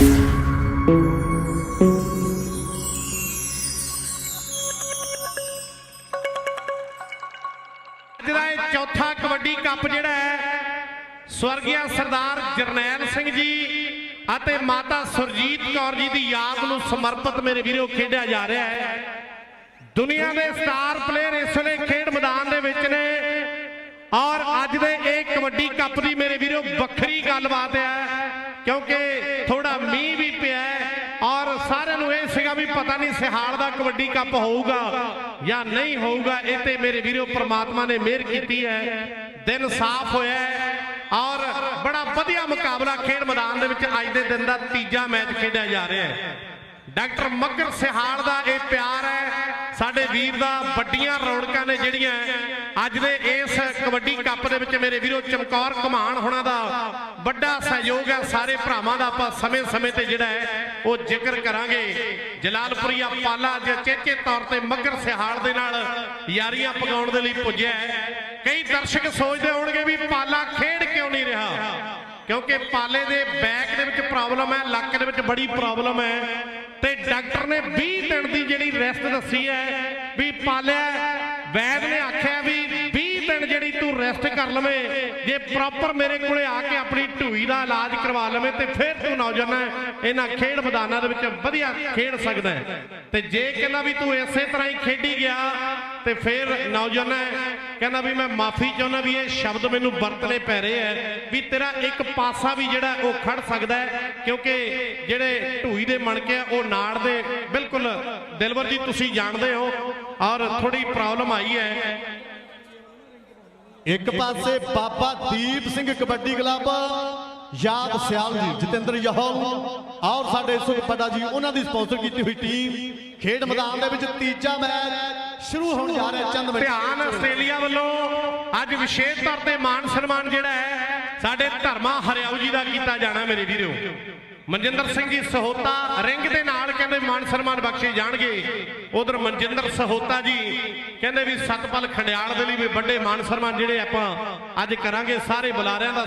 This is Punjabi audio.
ਅੱਜ ਦਾ ਇਹ ਚੌਥਾ ਕਬੱਡੀ ਕੱਪ ਜਿਹੜਾ ਹੈ, ਸਵਰਗੀਆ ਸਰਦਾਰ ਜਰਨੈਲ ਸਿੰਘ ਜੀ ਅਤੇ ਮਾਤਾ ਸੁਰਜੀਤ ਕੌਰ ਜੀ ਦੀ ਯਾਦ ਨੂੰ ਸਮਰਪਿਤ ਮੇਰੇ ਵੀਰੋ ਖੇਡਿਆ ਜਾ ਰਿਹਾ ਹੈ। ਦੁਨੀਆ ਦੇ ਸਟਾਰ ਪਲੇਅਰ ਇਸ ਵੇਲੇ ਖੇਡ ਮੈਦਾਨ ਦੇ ਵਿੱਚ ਨੇ ਔਰ ਅੱਜ ਦੇ ਇਹ ਕਬੱਡੀ ਕੱਪ ਦੀ ਮੇਰੇ ਵੀਰੋ ਵੱਖਰੀ ਗੱਲਬਾਤ ਹੈ, ਕਿਉਂਕਿ ਥੋੜਾ ਮੀਂਹ ਵੀ ਪਿਆ ਹੈ ਔਰ ਸਾਰਿਆਂ ਨੂੰ ਇਹ ਸੀਗਾ ਵੀ ਪਤਾ ਨਹੀਂ ਸਿਹਾਲ ਦਾ ਕਬੱਡੀ ਕੱਪ ਹੋਊਗਾ ਜਾਂ ਨਹੀਂ ਹੋਊਗਾ। ਇਹ ਤੇ ਮੇਰੇ ਵੀਰੋ ਪ੍ਰਮਾਤਮਾ ਨੇ ਮਿਹਰ ਕੀਤੀ ਹੈ। ਦਿਨ ਸਾਫ਼ ਹੋਇਆ ਔਰ ਬੜਾ ਵਧੀਆ ਮੁਕਾਬਲਾ ਖੇਡ ਮੈਦਾਨ ਦੇ ਵਿੱਚ ਅੱਜ ਦੇ ਦਿਨ ਦਾ ਤੀਜਾ ਮੈਚ ਖੇਡਿਆ ਜਾ ਰਿਹਾ ਹੈ। ਡਾਕਟਰ ਮੱਗਰ ਸਿਹਾਲ ਦਾ ਇਹ ਪਿਆਰ ਹੈ। ਸਾਡੇ ਵੀਰ ਦਾ ਵੱਡੀਆਂ ਰੌਣਕਾਂ ਨੇ ਜਿਹੜੀਆਂ ਅੱਜ ਦੇ ਇਸ ਕਬੱਡੀ ਕੱਪ ਦੇ ਵਿੱਚ ਮੇਰੇ ਵੀਰੋ ਚਮਕੌਰ ਕਮਾਨ ਹੋਣਾ ਦਾ ਵੱਡਾ ਸਹਿਯੋਗ ਹੈ। ਸਾਰੇ ਭਰਾਵਾਂ ਦਾ ਆਪਾਂ ਸਮੇਂ-ਸਮੇਂ ਤੇ ਜਿਹੜਾ ਹੈ, ਉਹ ਜ਼ਿਕਰ ਕਰਾਂਗੇ। ਜਲਾਲਪੁਰੀਆ ਪਾਲਾ ਅੱਜ ਚੇਚੇ ਤੌਰ ਤੇ ਮੱਗਰ ਸਿਹਾਲ ਦੇ ਨਾਲ ਯਾਰੀਆਂ ਪਗਾਉਣ ਦੇ ਲਈ ਪੁੱਜਿਆ ਕਈ ਦਰਸ਼ਕ ਸੋਚਦੇ ਹੋਣਗੇ ਵੀ ਪਾਲਾ ਖੇਡ ਕਿਉਂ ਨਹੀਂ ਰਿਹਾ? ਕਿਉਂਕਿ ਪਾਲੇ ਦੇ ਬੈਕ ਦੇ ਵਿੱਚ ਪ੍ਰੋਬਲਮ ਹੈ, ਲੱਕ ਦੇ ਵਿੱਚ ਬੜੀ ਪ੍ਰੋਬਲਮ ਹੈ। ਤੇ ਡਾਕਟਰ ਨੇ 20 ਦਿਨ ਦੀ ਜਿਹੜੀ ਰੈਸਟ ਦੱਸੀ ਹੈ, ਵੀ ਪਾਲਿਆ, ਵੈਦ ਨੇ ਆਖਿਆ ਵੀ 20 ਦਿਨ ਜਿਹੜੀ ਤੂੰ ਰੈਸਟ ਕਰ ਲਵੇਂ, ਜੇ ਪ੍ਰੋਪਰ ਮੇਰੇ ਕੋਲੇ ਆ ਕੇ ਆਪਣੀ ਢੂਈ ਦਾ ਇਲਾਜ ਕਰਵਾ ਲਵੇਂ ਤੇ ਫਿਰ ਤੂੰ ਨੌਜਵਾਨ ਇਹਨਾਂ ਖੇਡ ਮੈਦਾਨਾਂ ਦੇ ਵਿੱਚ ਵਧੀਆ ਖੇਡ ਸਕਦਾ ਹੈ। ਤੇ ਜੇ ਕਹਿੰਦਾ ਵੀ ਤੂੰ ਇਸੇ ਤਰ੍ਹਾਂ ਹੀ ਖੇਡੀ ਗਿਆ ਤੇ ਫਿਰ ਨੌਜਵਾਨ ਕਹਿੰਦਾ ਵੀ ਮੈਂ ਮਾਫੀ ਚਾਹੁੰਦਾ ਵੀ ਇਹ ਸ਼ਬਦ ਮੈਨੂੰ ਵਰਤਨੇ ਪੈ ਰਹੇ ਐ ਵੀ ਤੇਰਾ ਇੱਕ ਪਾਸਾ ਵੀ ਜਿਹੜਾ ਉਹ ਖੜ ਸਕਦਾ ਕਿਉਂਕਿ ਜਿਹੜੇ ਢੂਈ ਦੇ ਮਣਕੇ ਆ, ਉਹ ਨਾੜ ਦੇ ਬਿਲਕੁਲ ਦਿਲਵਰ ਜੀ, ਤੁਸੀਂ ਜਾਣਦੇ ਹੋ, ਔਰ ਥੋੜੀ ਪ੍ਰੋਬਲਮ ਆਈ ਹੈ। ਇੱਕ ਪਾਸੇ ਬਾਬਾ ਦੀਪ ਸਿੰਘ ਕਬੱਡੀ ਕਲੱਬ, ਯਾਦ ਸਿਆਲ ਜੀ, ਜਤਿੰਦਰ ਯਹਲ, ਔਰ ਸਾਡੇ ਸੁਖ ਜੀ, ਉਹਨਾਂ ਦੀ ਸਪਾਂਸਰ ਕੀਤੀ ਹੋਈ ਟੀਮ ਖੇਡ ਮੈਦਾਨ ਦੇ ਵਿੱਚ ਤੀਜਾ ਮੈਚ ਸ਼ੁਰੂ ਹੋਣ ਜਾ ਰਿਹਾ ਚੰਦ ਮਿੰਟ ਧਿਆਨ ਆਸਟ੍ਰੇਲੀਆ ਵੱਲੋਂ ਅੱਜ ਵਿਸ਼ੇਸ਼ ਤੌਰ ਤੇ ਮਾਨ ਸਨਮਾਨ ਜਿਹੜਾ ਹੈ, ਸਾਡੇ ਧਰਮਾ ਹਰਿਆਉ ਜੀ ਦਾ ਕੀਤਾ ਜਾਣਾ ਮੇਰੇ ਵੀਰੋ। ਮਨਜਿੰਦਰ ਸਿੰਘ ਜੀ ਸਹੋਤਾ ਰਿੰਗ ਦੇ ਨਾਲ ਕਹਿੰਦੇ ਮਾਨ ਸਨਮਾਨ ਬਖਸ਼ੇ ਜਾਣਗੇ। ਉਧਰ ਮਨਜਿੰਦਰ ਸਹੋਤਾ ਜੀ ਕਹਿੰਦੇ ਵੀ ਸਤਪਾਲ ਖੰਡਿਆਲ ਦੇ ਲਈ ਵੀ ਵੱਡੇ ਮਾਨ ਸਨਮਾਨ ਜਿਹੜੇ ਆਪਾਂ ਅੱਜ ਕਰਾਂਗੇ, ਸਾਰੇ ਬੁਲਾਰਿਆਂ ਦਾ